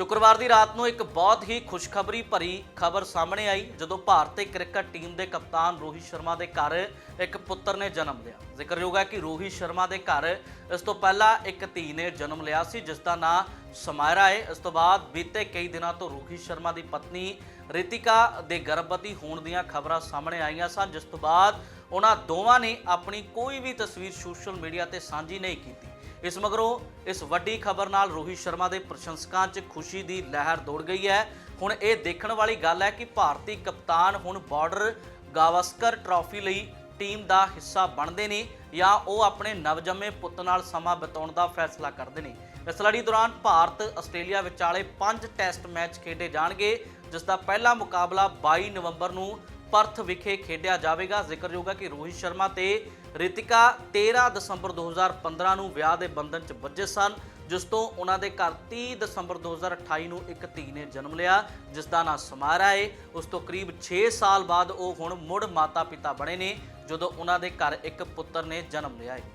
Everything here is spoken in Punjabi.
ਸ਼ੁੱਕਰਵਾਰ ਦੀ ਰਾਤ ਨੂੰ ਇੱਕ ਬਹੁਤ ਹੀ ਖੁਸ਼ਖਬਰੀ ਭਰੀ ਖਬਰ ਸਾਹਮਣੇ ਆਈ, ਜਦੋਂ ਭਾਰਤੀ ਕ੍ਰਿਕਟ ਟੀਮ ਦੇ ਕਪਤਾਨ ਰੋਹਿਤ ਸ਼ਰਮਾ ਦੇ ਘਰ ਇੱਕ ਪੁੱਤਰ ਨੇ ਜਨਮ ਲਿਆ। ਜ਼ਿਕਰਯੋਗ ਹੈ ਕਿ ਰੋਹਿਤ ਸ਼ਰਮਾ ਦੇ ਘਰ ਇਸ ਤੋਂ ਪਹਿਲਾਂ ਇੱਕ ਧੀ ਨੇ ਜਨਮ ਲਿਆ ਸੀ, ਜਿਸ ਦਾ ਨਾਂ ਸਮਾਇਰਾ ਹੈ। ਇਸ ਤੋਂ ਬਾਅਦ ਬੀਤੇ ਕਈ ਦਿਨਾਂ ਤੋਂ ਰੋਹਿਤ ਸ਼ਰਮਾ ਦੀ ਪਤਨੀ ਰਿਤਿਕਾ ਦੇ ਗਰਭਵਤੀ ਹੋਣ ਦੀਆਂ ਖਬਰਾਂ ਸਾਹਮਣੇ ਆਈਆਂ ਸਨ, ਜਿਸ ਤੋਂ ਬਾਅਦ ਉਹਨਾਂ ਦੋਵਾਂ ਨੇ ਆਪਣੀ ਕੋਈ ਵੀ ਤਸਵੀਰ ਸੋਸ਼ਲ ਮੀਡੀਆ ਤੇ ਸਾਂਝੀ ਨਹੀਂ ਕੀਤੀ। ਇਸ ਮਗਰੋਂ ਇਸ ਵੱਡੀ ਖਬਰ ਨਾਲ ਰੋਹਿਤ ਸ਼ਰਮਾ ਦੇ ਪ੍ਰਸ਼ੰਸਕਾਂ 'ਚ ਖੁਸ਼ੀ ਦੀ ਲਹਿਰ ਦੌੜ ਗਈ ਹੈ। ਹੁਣ ਇਹ ਦੇਖਣ ਵਾਲੀ ਗੱਲ ਹੈ ਕਿ ਭਾਰਤੀ ਕਪਤਾਨ ਹੁਣ ਬਾਰਡਰ ਗਾਵਸਕਰ ਟਰਾਫੀ ਲਈ ਟੀਮ ਦਾ ਹਿੱਸਾ ਬਣਦੇ ਨੇ ਜਾਂ ਉਹ ਆਪਣੇ ਨਵਜੰਮੇ ਪੁੱਤ ਨਾਲ ਸਮਾਂ ਬਿਤਾਉਣ ਦਾ ਫੈਸਲਾ ਕਰਦੇ ਨੇ। ਇਸ ਲੜੀ ਦੌਰਾਨ ਭਾਰਤ ਆਸਟ੍ਰੇਲੀਆ ਵਿਚਾਲੇ 5 ਟੈਸਟ ਮੈਚ ਖੇਡੇ ਜਾਣਗੇ, ਜਿਸ ਦਾ ਪਹਿਲਾ ਮੁਕਾਬਲਾ 22 ਨਵੰਬਰ ਨੂੰ ਪਰਥ ਵਿਖੇ ਖੇਡਿਆ ਜਾਵੇਗਾ। ਜ਼ਿਕਰਯੋਗ ਹੈ ਕਿ ਰੋਹਿਤ ਸ਼ਰਮਾ ਤੇ ਰਿਤਿਕਾ 13 ਦਸੰਬਰ 2015 ਨੂੰ ਵਿਆਹ ਦੇ ਬੰਧਨ 'ਚ ਬੱਝੇ ਸਨ, ਜਿਸ ਤੋਂ ਉਹਨਾਂ ਦੇ ਘਰ 30 ਦਸੰਬਰ 2028 ਨੂੰ ਇੱਕ ਧੀ ਨੇ ਜਨਮ ਲਿਆ ਜਿਸ ਦਾ ਨਾਂ ਸਮਾਰਾ ਹੈ ਉਸ ਤੋਂ ਕਰੀਬ 6 ਸਾਲ ਬਾਅਦ ਉਹ ਹੁਣ ਮੁੜ ਮਾਤਾ-ਪਿਤਾ ਬਣੇ ਨੇ, ਜਦੋਂ ਉਹਨਾਂ ਦੇ ਘਰ ਇੱਕ ਪੁੱਤਰ ਨੇ ਜਨਮ ਲਿਆ ਹੈ